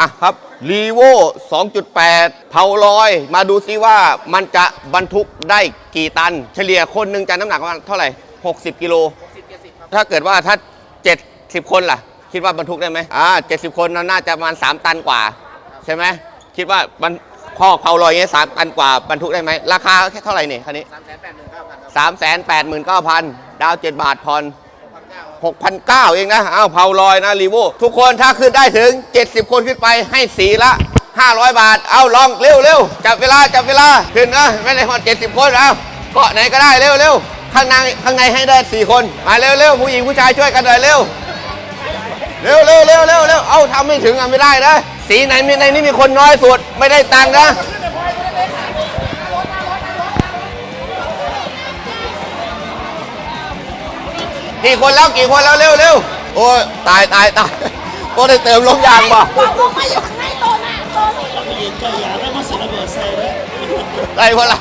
อะครับรีโว2.8 เผาลอย มาดูซิว่ามันจะบรรทุกได้กี่ตัน เฉลี่ยคนหนึ่งจะน้ำหนักประมาณเท่าไหร่ 60 กิโล ถ้าเกิดว่าถ้า 70 คนล่ะ คิดว่าบรรทุกได้ไหมอ่า70 คนน่าจะประมาณ 3 ตันกว่า ใช่ไหม คิดว่าบรรข้อเผาลอยอย่างเงี้ยสามตันกว่าบรรทุกได้ไหม ราคาแค่เท่าไหร่นี่คันนี้สามแสนแปดหมื่นเก้าพันครับ3 8 9 0 0 0ดาว7บาทผ่อนพันเก้า 6,900 เองนะอ้าวเผาลอยนะรีโวทุกคนถ้าขึ้นได้ถึง 70 คนขึ้นไปให้สีละ 500 บาท เอาลองเร็วเร็วจับเวลาจับเวลาขึ้นนะไม่ได้พอ70 คนเอาเกาะไหนก็ได้เร็วเร็วข้างในข้างในให้ได้4คน มาเร็วเร็วผู้หญิงผู้ชายช่วยกันหน่อยเร็วเร็วเร็วเร็วเร็วเร็วเอาทำไม่ถึงอะไม่ได้นะสีไหนมีในนี้มีคนน้อยสุดไม่ได้ตังค์นะ กี่คนแล้วกี่คนแล้วเร็วเร็วโอ้ยตายตายตายโอ้ได้เติมลมยางบ่บอกลงมาอยู่ข้างในโตนะโตนี่ไปยืนใจยาแล้วมาใส่ระเบิดใส่เลยได้พอละ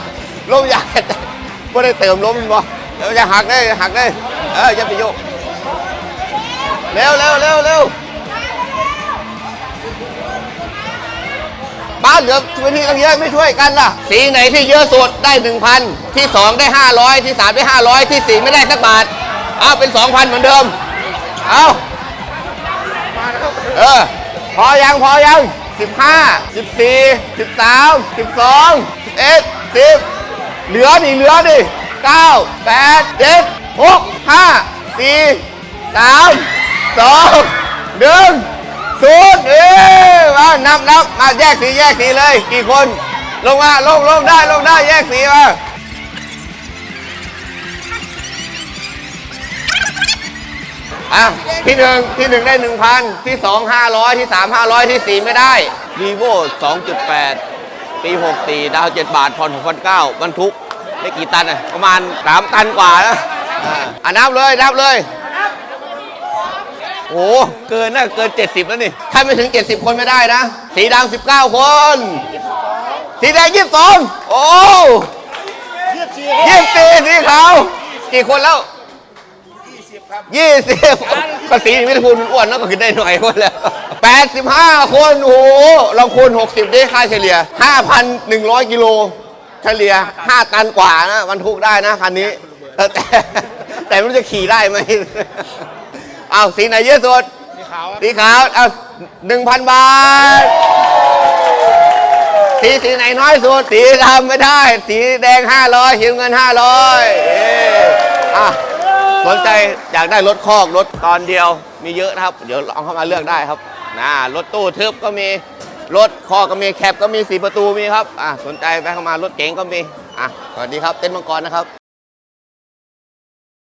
ลมยางโอ้ได้เติมลมบ่เดี๋ยวจะหักได้หักได้เอออย่าไปโยกเร็วเร็วเร็วเร็วบ้านเหลือพื้นที่ตั้งเยอะไม่ช่วยกันล่ะ สีไหนที่เยอะสุดได้1,000ที่2ได้500ที่3ได้500ที่4ไม่ได้สักบาทเอ้าเป็นสองพันเหมือนเดิม เอาเออ พอยัง พอยังสิบห้าสิบสี่สิบสามสิบสองสิบเอ็ดสิบเหลือดิเหลือดิเก้าแปดเจ็ดหกห้าสี่สามสองหนึ่งศูนย์เออมานับนับมาแยกสีแยกสีเลย กี่คน ลงมาลงลงได้ลงได้แยกสีมา อะที่หนึ่งที่หนึ่งได้หนึ่งพันที่สองห้าร้อยที่สามห้าร้อยที่สี่ไม่ได้รีโวสองจุดแปดปีหกสี่ดาวเจ็ดบาทผ่อนหกพันเก้าบรรทุก ได้กี่ตันอะ ประมาณสามตันกว่านะอะอะนับเลย นับเลย โอ้โหเกินน่ะเกิน 70 แล้วนี่ ถ้าไม่ถึง 70 คนไม่ได้นะ สีดำ19 คน สีแดง 22 โอ้เทียบเชียยี่สิบสี่สีขาวกี่คนแล้ว ยี่สิบก็สีวิทพูลมันอ้วนแล้วก็ขึ้นได้หน่อยคนแล้ว85คน โอ้โหลองคูณ60ได้ค่าเฉลี่ย5,100กิโล เฉลี่ย5ตันกว่านะบรรทุกได้นะคันนี้เออแต่แต่ไม่รู้จะขี่ได้ไหมเอาสีไหนเยอะสุดสีขาวสีขาวเอาหนึ่งพันบาท สีสีไหนน้อยสุด สีดำไม่ได้ สีแดง500สีน้ำเงิน500เย้อะ สนใจอยากได้รถคอกรถตอนเดียว มีเยอะนะครับ เดี๋ยวลองเข้ามาเลือกได้ครับนะรถตู้ทึบก็มีรถคอกก็มีแคปก็มีสีประตูมีครับอะสนใจแวะเข้ามารถเก๋งก็มีอะสวัสดีครับเต้นมังกรนะครับ